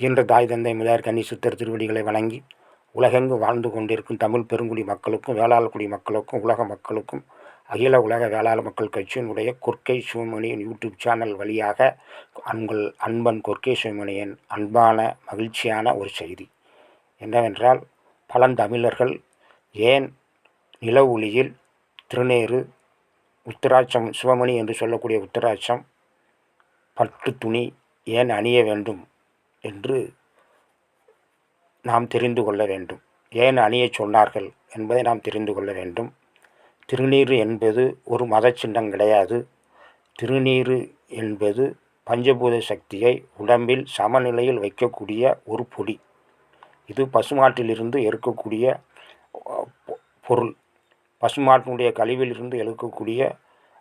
இன்று தாய் தந்தை முதலியார் கன்னி சித்தர் திருவடிகளை வணங்கி உலகெங்கு வாழ்ந்து கொண்டிருக்கும் தமிழ் பெருங்குடி மக்களுக்கும் வேளாள் குடி மக்களுக்கும் உலக மக்களுக்கும் அகில உலக வேளாள மக்கள் கட்சியினுடைய கொற்கை சிவமணியின் யூடியூப் சேனல் வழியாக உங்கள் அன்பன் கொற்கை சிவமணியின் அன்பான மகிழ்ச்சியான ஒரு செய்தி. என்னவென்றால் பழந்தமிழர்கள் ஏன் நில ஒளியில் திருநேறு உத்திராட்சம் சிவமணி என்று சொல்லக்கூடிய உத்திராட்சம் பட்டு துணி ஏன் அணிய வேண்டும்? என்று நாம் தெரிந்து கொள்ள வேண்டும். ஏன் அணிய சொன்னார்கள் என்பதை நாம் தெரிந்து கொள்ள வேண்டும். திருநீறு என்பது ஒரு மத சின்னம் கிடையாது. திருநீறு என்பது பஞ்சபூத சக்தியை உடம்பில் சமநிலையில் வைக்கக்கூடிய ஒரு பொடி. இது பசுமாட்டிலிருந்து எடுக்கக்கூடிய பொருள். பசுமாட்டினுடைய கழிவிலிருந்து எழுக்கக்கூடிய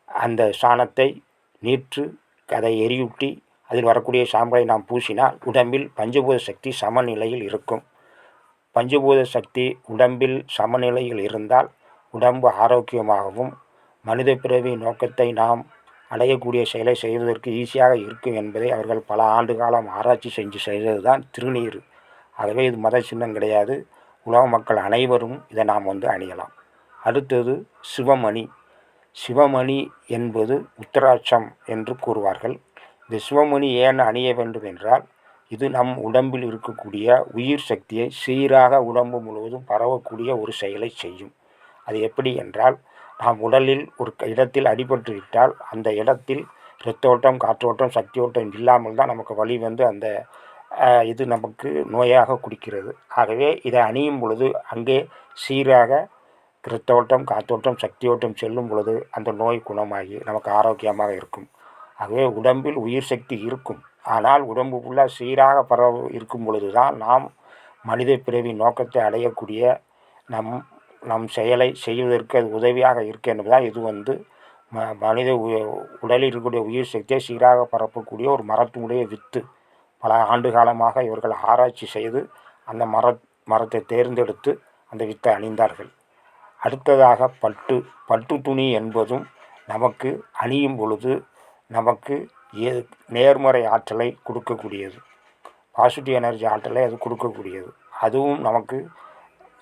அந்த சாணத்தை நீற்று அதை எரியூட்டி அதில் வரக்கூடிய சாம்பலை நாம் பூசினால் உடம்பில் பஞ்சபூத சக்தி சமநிலையில் இருக்கும். பஞ்சபூத சக்தி உடம்பில் சமநிலையில் இருந்தால் உடம்பு ஆரோக்கியமாகவும் மனித பிறவி நோக்கத்தை நாம் அடையக்கூடிய செயலை செய்வதற்கு ஈஸியாக இருக்கும் என்பதை அவர்கள் பல ஆண்டு காலம் ஆராய்ச்சி செஞ்சு செய்தது தான் திருநீர் ஆகவே இது மத சின்னம் கிடையாது. உலக மக்கள் அனைவரும் இதை நாம் வந்து அணியலாம். அடுத்தது சிவமணி. சிவமணி என்பது உத்தராட்சம் என்று கூறுவார்கள். இந்த சிவமணி ஏன் அணிய வேண்டும் என்றால் இது நம் உடம்பில் இருக்கக்கூடிய உயிர் சக்தியை சீராக உடம்பு முழுவதும் பரவக்கூடிய ஒரு செயலை செய்யும். அது எப்படி என்றால் நாம் உடலில் ஒரு இடத்தில் அடிபட்டு விட்டால் அந்த இடத்தில் இரத்தோட்டம் காற்றோட்டம் சக்தியோட்டம் இல்லாமல் தான் நமக்கு வழி வந்து அந்த இது நமக்கு நோயாக குடிக்கிறது. ஆகவே இதை அணியும் பொழுது அங்கே சீராக இரத்தோட்டம் காற்றோட்டம் சக்தியோட்டம் செல்லும் பொழுது அந்த நோய் குணமாகி நமக்கு ஆரோக்கியமாக இருக்கும். ஆகவே உடம்பில் உயிர் சக்தி இருக்கும். ஆனால் உடம்பு ஃபுல்லாக சீராக பரவ இருக்கும் பொழுது தான் நாம் மனித பிறவி நோக்கத்தை அடையக்கூடிய நம் நம் செயலை செய்வதற்கு அது உதவியாக இருக்க என்பதால் இது வந்து ம மனித உடலில் இருக்கக்கூடிய உயிர் சக்தியை சீராக பரப்பக்கூடிய ஒரு மரத்தினுடைய வித்து. பல ஆண்டு காலமாக இவர்கள் ஆராய்ச்சி செய்து அந்த மர மரத்தை தேர்ந்தெடுத்து அந்த வித்தை அணிந்தார்கள். அடுத்ததாக பட்டு பட்டு துணி என்பதும் நமக்கு அணியும் பொழுது நமக்கு ஏ நேர்மறை ஆற்றலை கொடுக்கக்கூடியது. பாசிட்டிவ் எனர்ஜி ஆற்றலை அது கொடுக்கக்கூடியது. அதுவும் நமக்கு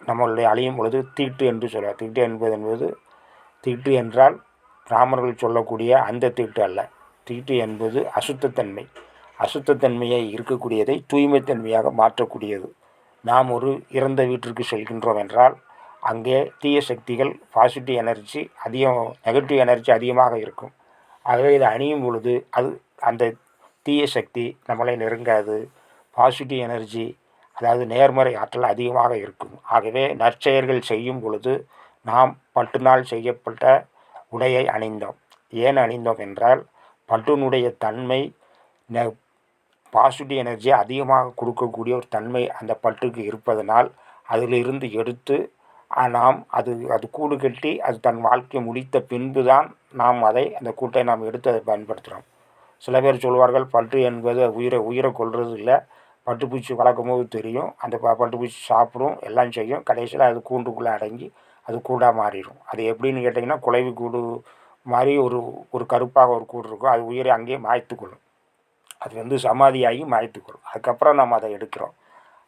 நம்மளுடைய அழியும் பொழுது தீட்டு என்று சொல்லுவார் தீட்டு என்பது என்பது தீட்டு என்றால் பிராமணர்கள் சொல்லக்கூடிய அந்த தீட்டு அல்ல. தீட்டு என்பது அசுத்தத்தன்மை. அசுத்தத்தன்மையை இருக்கக்கூடியதை தூய்மைத்தன்மையாக மாற்றக்கூடியது. நாம் ஒரு இறந்த வீட்டிற்கு செல்கின்றோம் என்றால் அங்கே தீய சக்திகள் பாசிட்டிவ் எனர்ஜி அதிகம் நெகட்டிவ் எனர்ஜி அதிகமாக இருக்கும். ஆகவே இதை அணியும் பொழுது அது அந்த தீய சக்தி நம்மளை நெருங்காது. பாசிட்டிவ் எனர்ஜி அதாவது நேர்மறை ஆற்றல் அதிகமாக இருக்கும். ஆகவே நற்செயல்கள் செய்யும் பொழுது நாம் பட்டுனால் செய்யப்பட்ட உடையை அணிந்தோம். ஏன் அணிந்தோம் என்றால் பட்டுனுடைய தன்மை நெ பாசிட்டிவ் எனர்ஜியை அதிகமாக கொடுக்கக்கூடிய ஒரு தன்மை அந்த பட்டுக்கு இருப்பதனால் அதிலிருந்து எடுத்து நாம் அது அது கூடு கட்டி அது தன் வாழ்க்கையை முடித்த பின்பு தான் நாம் அதை அந்த கூட்டை நாம் எடுத்து அதை பயன்படுத்துகிறோம். சில பேர் சொல்வார்கள் பட்டு என்பது உயிரை உயிரை கொள்வது இல்லை. பட்டுப்பூச்சி வளர்க்கும் போது தெரியும். அந்த ப பட்டுப்பூச்சி சாப்பிடும் எல்லாம் செய்யும். கடைசியில் அது கூண்டுக்குள்ளே அடங்கி அது கூடாக மாறிடும். அது எப்படின்னு கேட்டிங்கன்னா குலைவி கூடு மாதிரி ஒரு ஒரு கருப்பாக ஒரு கூடு இருக்கும். அது உயிரை அங்கேயே மாய்த்துக்கொள்ளும் அது வந்து சமாதியாகி மாய்த்துக்கொள்ளும் அதுக்கப்புறம் நம்ம அதை எடுக்கிறோம்.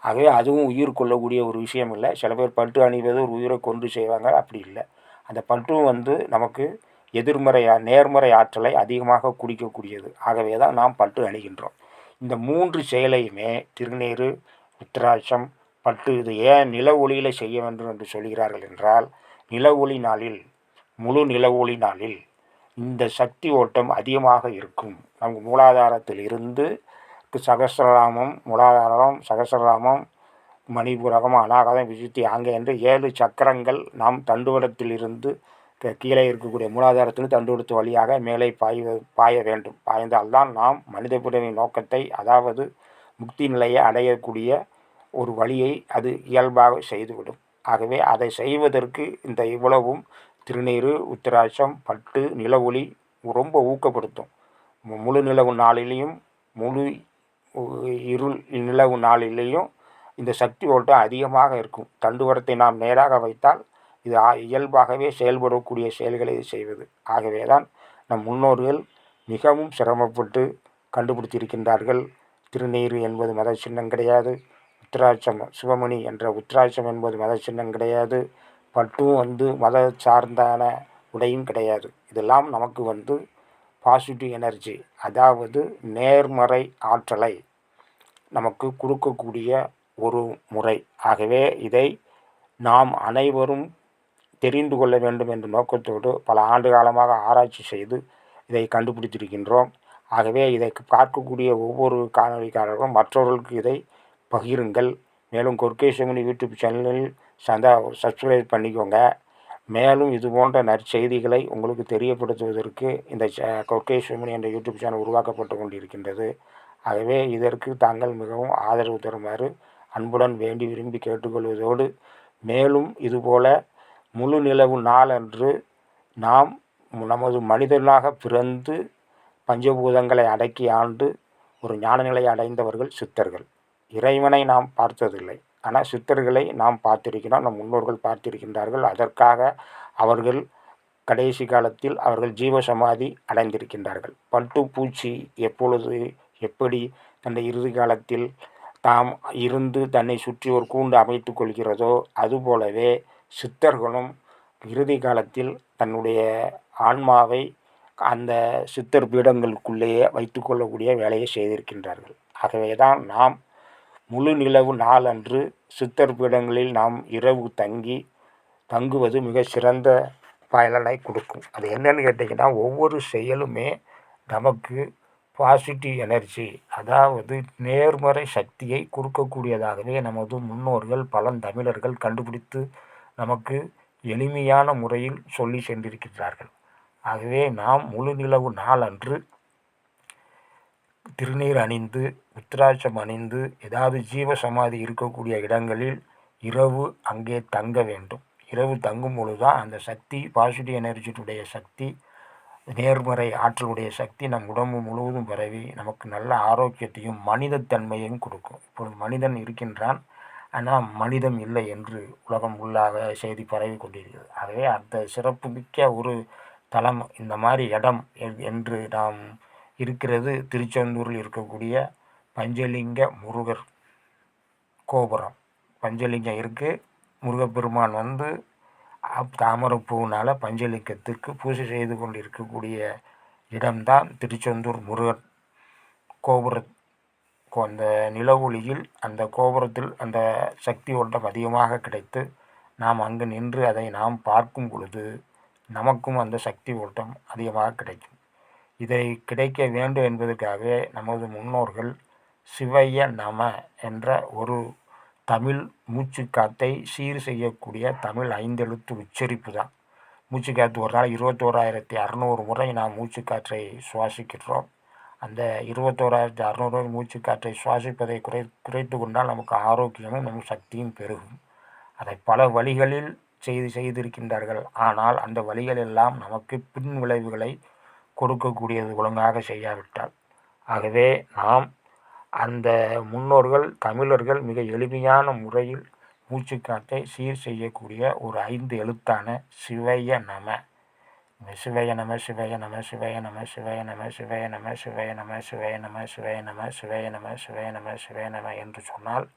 ஆகவே அதுவும் உயிர் கொள்ளக்கூடிய ஒரு விஷயம் இல்லை. சில பேர் பட்டு அணிவது ஒரு உயிரை கொண்டு செய்வாங்க. அப்படி இல்லை. அந்த பட்டும் வந்து நமக்கு எதிர்மறையா நேர்மறை ஆற்றலை அதிகமாக குடிக்கக்கூடியது. ஆகவே தான் நாம் பட்டு அணிகின்றோம். இந்த மூன்று செயலையுமே திருநீர் உத்திராட்சம் பட்டு இது ஏன் நில ஒளியில் செய்ய வேண்டும் என்று சொல்கிறார்கள் என்றால் நில ஒளி நாளில் முழு நில ஒளி நாளில் இந்த சக்தி ஓட்டம் அதிகமாக இருக்கும். நம் மூலாதாரத்தில் இருந்து சகசிரராமம் மூலாதாரம் சகசிரராமம் மணிபுரகம் அநாகதம் விசுத்தி ஆங்கே என்று ஏழு சக்கரங்கள் நாம் தண்டுவடத்திலிருந்து கீழே இருக்கக்கூடிய மூலாதாரத்தில் தண்டுவடத்து வழியாக மேலே பாய் பாய வேண்டும். பாய்ந்தால்தான் நாம் மனித பிறவின் நோக்கத்தை அதாவது முக்தி நிலையை அடையக்கூடிய ஒரு வழியை அது இயல்பாக செய்துவிடும். ஆகவே அதை செய்வதற்கு இந்த இவ்வளவும் திருநீர் உத்திராட்சம் பட்டு நில ஒளி ரொம்ப ஊக்கப்படுத்தும். முழு நிலவு நாளிலையும் முழு இருள் நிலவு நாளிலேயும் இந்த சக்தி ஓட்டம் அதிகமாக இருக்கும். தண்டுவரத்தை நாம் நேராக வைத்தால் இது இயல்பாகவே செயல்படக்கூடிய செயல்களை செய்வது. ஆகவே தான் நம் முன்னோர்கள் மிகவும் சிரமப்பட்டு கண்டுபிடித்திருக்கின்றார்கள். திருநீறு என்பது மத சின்னம் கிடையாது. உத்திராட்சம் சிவமணி என்ற உத்திராட்சம் என்பது மத சின்னம் கிடையாது. பட்டும் வந்து மத சார்ந்தான உடையும் கிடையாது. இதெல்லாம் நமக்கு வந்து பாசிட்டிவ் எனர்ஜி அதாவது நேர்மறை ஆற்றலை நமக்கு கொடுக்கக்கூடிய ஒரு முறை. ஆகவே இதை நாம் அனைவரும் தெரிந்து கொள்ள வேண்டும் என்ற நோக்கத்தோடு பல ஆண்டு காலமாக ஆராய்ச்சி செய்து இதை கண்டுபிடித்திருக்கின்றோம். ஆகவே இதை பார்க்கக்கூடிய ஒவ்வொரு காணொலிக்காரர்களும் மற்றவர்களுக்கு இதை பகிருங்கள். மேலும் கொர்க்கேசமணி யூடியூப் சேனலில் சந்தா சப்ஸ்கிரைப் பண்ணிக்கோங்க. மேலும் இது போன்ற நற்செய்திகளை உங்களுக்கு தெரியப்படுத்துவதற்கு இந்த கொக்கேஷ்மணி என்ற யூடியூப் சேனல் உருவாக்கப்பட்டு கொண்டிருக்கின்றது. ஆகவே இதற்கு தாங்கள் மிகவும் ஆதரவு தருமாறு அன்புடன் வேண்டி விரும்பி கேட்டுக்கொள்வதோடு மேலும் இதுபோல முழு நிலவு நாளன்று நாம் நமது மனிதனாக பிறந்து பஞ்சபூதங்களை அடக்கி ஆண்டு ஒரு ஞான நிலையை அடைந்தவர்கள் சித்தர்கள். இறைவனை நாம் பார்த்ததில்லை. ஆனால் சித்தர்களை நாம் பார்த்திருக்கிறோம். நம் முன்னோர்கள் பார்த்திருக்கின்றார்கள். அதற்காக அவர்கள் கடைசி காலத்தில் அவர்கள் ஜீவசமாதி அடைந்திருக்கின்றார்கள். பட்டு பூச்சி எப்பொழுது எப்படி தன்னை இறுதி காலத்தில் தாம் இருந்து தன்னை சுற்றி ஒரு கூண்டு அமைத்து கொள்கிறதோ அதுபோலவே சித்தர்களும் இறுதி காலத்தில் தன்னுடைய ஆன்மாவை அந்த சித்தர் பீடங்களுக்குள்ளேயே வைத்து கொள்ளக்கூடிய வேலையை செய்திருக்கின்றார்கள். ஆகவே தான் நாம் முழு நிலவு நாளன்று சித்தர் பீடங்களில் நாம் இரவு தங்கி தங்குவது மிக சிறந்த பயனை கொடுக்கும். அது என்னன்னு கேட்டிங்கன்னா ஒவ்வொரு செயலுமே நமக்கு பாசிட்டிவ் எனர்ஜி அதாவது நேர்மறை சக்தியை கொடுக்கக்கூடியதாகவே நமது முன்னோர்கள் பழந்தமிழர்கள் கண்டுபிடித்து நமக்கு எளிமையான முறையில் சொல்லி சென்றிருக்கிறார்கள் ஆகவே நாம் முழு நிலவு நாளன்று திருநீர் அணிந்து உத்திராட்சம் அணிந்து ஏதாவது ஜீவ சமாதி இருக்கக்கூடிய இடங்களில் இரவு அங்கே தங்க வேண்டும். இரவு தங்கும் பொழுது தான் அந்த சக்தி பாசிட்டிவ் எனர்ஜியுடைய சக்தி நேர்மறை ஆற்றலுடைய சக்தி நம் உடம்பு முழுவதும் பரவி நமக்கு நல்ல ஆரோக்கியத்தையும் மனிதத்தன்மையையும் கொடுக்கும். இப்பொழுது மனிதன் இருக்கின்றான். ஆனால் மனிதம் இல்லை என்று உலகம் உள்ளாக செய்தி பரவி கொண்டிருக்கிறது. ஆகவே அந்த சிறப்புமிக்க ஒரு தலம் இந்த மாதிரி இடம் என்று நாம் இருக்கிறது திருச்செந்தூரில் இருக்கக்கூடிய பஞ்சலிங்க முருகர் கோபுரம். பஞ்சலிங்கம் இருக்குது முருகப்பெருமான் வந்து தாமரைப்பூவினால் பஞ்சலிங்கத்துக்கு பூஜை செய்து கொண்டு இருக்கக்கூடிய இடம்தான் திருச்செந்தூர் முருகன் கோபுர அந்த நில ஒளியில் அந்த கோபுரத்தில் அந்த சக்தி ஓட்டம் அதிகமாக கிடைத்து நாம் அங்கு நின்று அதை நாம் பார்க்கும் பொழுது நமக்கும் அந்த சக்தி ஓட்டம் அதிகமாக கிடைக்கும். இதை கிடைக்க வேண்டும் என்பதற்காகவே நமது முன்னோர்கள் சிவைய நம என்ற ஒரு தமிழ் மூச்சுக்காத்தை சீர் செய்யக்கூடிய தமிழ் ஐந்தெழுத்து உச்சரிப்பு தான். மூச்சுக்காற்று ஒரு நாள் இருபத்தோராயிரத்தி அறநூறு முறை நாம் மூச்சுக்காற்றை சுவாசிக்கின்றோம் அந்த இருபத்தோராயிரத்தி அறநூறு மூச்சுக்காற்றை சுவாசிப்பதை குறை குறைத்து கொண்டால் நமக்கு ஆரோக்கியமும் நமக்கு சக்தியும் பெருகும். அதை பல வழிகளில் செய்து செய்திருக்கின்றார்கள். ஆனால் அந்த வழிகள் எல்லாம் நமக்கு பின் விளைவுகளை கொடுக்கக்கூடியது ஒழுங்காக செய்யாவிட்டால் ஆகவே நாம் அந்த முன்னோர்கள் தமிழர்கள் மிக எளிமையான முறையில் மூச்சுக்காற்றை சீர் செய்யக்கூடிய ஒரு ஐந்து எழுத்தான சிவைய நம சிவய நம சிவய நம சிவய நம சிவய நம சிவய நம சிவய நம சிவய நம சிவய நம சிவய நம சிவய நம சிவய நம என்று சொன்னால்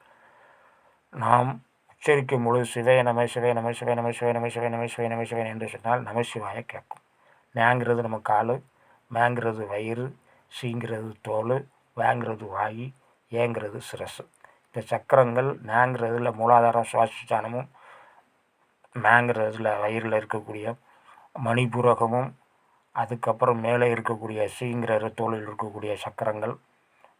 நாம் உச்சரிக்கும் பொழுது சிவய நம சிவய நம சிவய நம சிவய நம சிவய நம சிவய நம சிவன் என்று சொன்னால் நமசிவாய கேட்கும் நேங்கிறது நம்ம கால் மேங்கிறது வயிறு சீங்கிறது தோல் வாங்கிறது வாய் ஏங்கிறது சிரசு. இந்த சக்கரங்கள் நேங்கிறதுல மூலாதாரம் சுவாசிச்சானமும் மேங்கிறதுல வயிறில் இருக்கக்கூடிய மணிபுரகமும் அதுக்கப்புறம் மேலே இருக்கக்கூடிய சீங்கிற தோளில் இருக்கக்கூடிய சக்கரங்கள்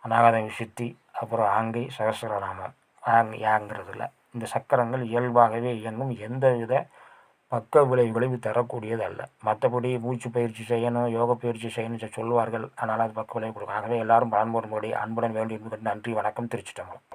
அநாகத விசுத்தி அப்புறம் ஆங்கை சகசிரநாமம் ஆங் யாங்கிறதுல. இந்த சக்கரங்கள் இயல்பாகவே இயங்கும். எந்தவித பக்க விளைவுகளையும் தரக்கூடியது அல்ல மற்றபடி மூச்சு பயிற்சி செய்யணும் யோக பயிற்சி செய்யணும் சொல்லுவார்கள். ஆனால் அது பக்க விளைவு கொடுக்கும். ஆகவே எல்லாரும் பலன் போடும்படி அன்புடன் வேண்டி நன்றி வணக்கம். திருச்சிட்டம்பலம்